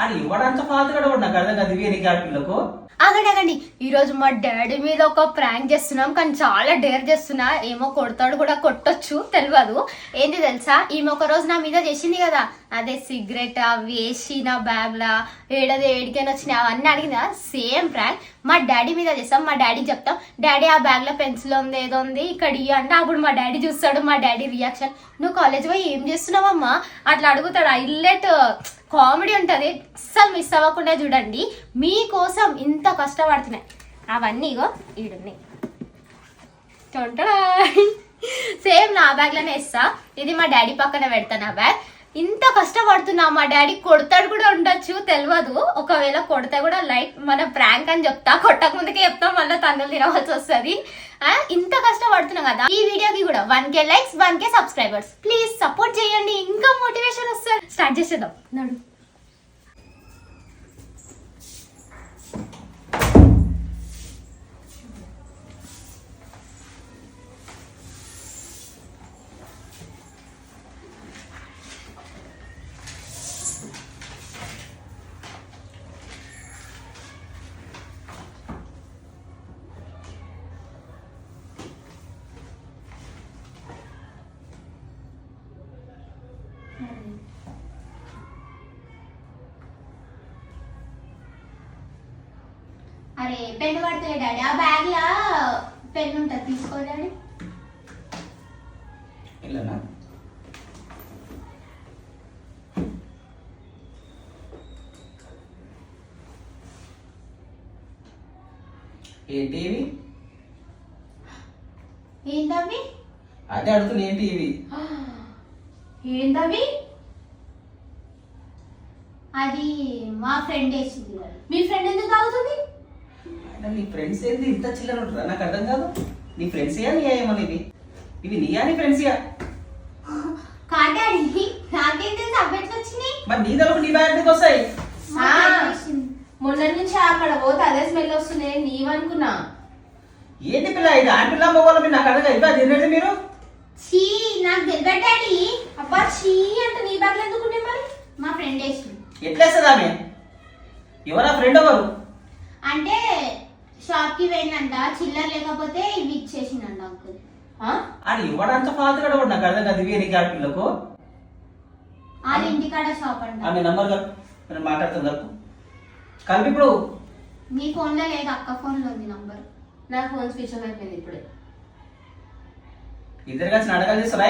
ఆడు ఇవ్వడంత ఫాల్తు కూడా ఆగండి ఆగండి. ఈ రోజు మా డాడీ మీద ఒక ప్రాంక్ చేస్తున్నాం కానీ చాలా డేర్ చేస్తున్నా. ఏమో కొడతాడు కూడా కొట్టొచ్చు తెలియదు ఏంటి తెలుసా? ఈమె ఒక రోజు నా మీద చేసింది కదా. అదే సిగరెట్ వేసి నా బ్యాగ్ లా ఏడది ఏడికైనా వచ్చినాయి అవన్నీ అడిగినా సేమ్ ప్రాంక్. మా డాడీ మీద చేస్తాం మా డాడీకి చెప్తాం. డాడీ ఆ బ్యాగ్లో పెన్సిల్ ఉంది ఏదో ఉంది ఇక్కడ ఇవి అంటే అప్పుడు మా డాడీ చూస్తాడు మా డాడీ రియాక్షన్. నువ్వు కాలేజ్ పోయి ఏం చేస్తున్నావమ్మా? అట్లా అడుగుతాడు. హైలైట్ కామెడీ ఉంటుంది అస్సలు మిస్ అవ్వకుండా చూడండి. మీకోసం ఇంత కష్టపడుతున్నాయి. అవన్నీ ఇగో ఈడున్నాయి. సేమ్ నా బ్యాగ్లోనే ఇస్తా ఇది మా డాడీ పక్కన పెడతా నా బ్యాగ్. ఇంత కష్టపడుతున్నా మా డాడీ కొడతాడు కూడా ఉండొచ్చు తెలియదు ఒకవేళ కొడితే కూడా లైట్ మన ప్రాంక్ అని చెప్తా. కొట్టక ముందుకే చెప్తా మళ్ళీ తండ్రులు తినవలసి వస్తుంది. ఇంత కష్టపడుతున్నా కదా. ఈ వీడియోకి కూడా one K likes one K subscribers please support చేయండి. స్టార్ట్ చేసేద్దాం నడు అరే పెన్ పడుతుంది డాడీ ఆ బ్యాగ్ లా పెన్ ఉంటుంది తీసుకో డాడీ. ఇల్లనా ఏంటి ఇవి ఏంటవి అదే అడుగుతున్నా ఏంటి ఇవి ఏంటవి అది మా ఫ్రెండ్ వేసింది. మీ ఫ్రెండ్ ఎందుకు తాగుతుంది? అయినా నీ ఫ్రెండ్స్ ఏంది? ఇంత చిల్లర ఉంటారా నాకు అర్థం కాదు. నీ ఫ్రెండ్స్ ఇయా నీ ఏమని ఇవి ఇవి నీయా నీ ఫ్రెండ్స్ ఇయా కాటాడి నాకేం తెలుసు? అవ్వట్లు వచ్చినాయి? మరి నీ దగ్గర నీ బ్యాగ్ ఎందుకు వస్తాయి? ఆ. మొన్న నుంచి అక్కడ పోతే అదే స్మెల్ వస్తుంది. నీవనుకున్నా ఏంటి పిల్ల? ఇది ఆడపిల్ల మగవాళ్ళ మీరు నాకు అర్థం కాదు. ఇవ్వ తినండి మీరు. ఛీ నాకు తెలియదు డాడీ. అబ్బా చీ అంటే నీ బ్యాగ్లో ఎందుకుంటే మరి? మా ఫ్రెండ్ వేసింది. ఎట్లేస్తుంది ఆమె? ఎవరా ఫ్రెండ్ ఎవరు? అంటే షాప్కి పోయిందంట చిల్లర లేకపోతే ఇవి ఇచ్చేసిందంట అంకుల్ ఆ? ఆడు ఇవ్వడంత ఫాల్తు కూడా అర్థం కాదు ఇవే నీకు ఆడపిల్లకు వాళ్ళ ఇంటికాడ షాప్ అంట. ఆమె నంబర్ కలుపు నేను మాట్లాడుతాను కలుపు. కలిపి ఇప్పుడు. నీ ఫోన్లో లేదు అక్క ఫోన్లో ఉంది నంబర్ నా ఫోన్ స్విచ్ ఆఫ్ అయిపోయింది ఇప్పుడే. ఇద్దరు కలిసి నాటకాలు చేస్తారా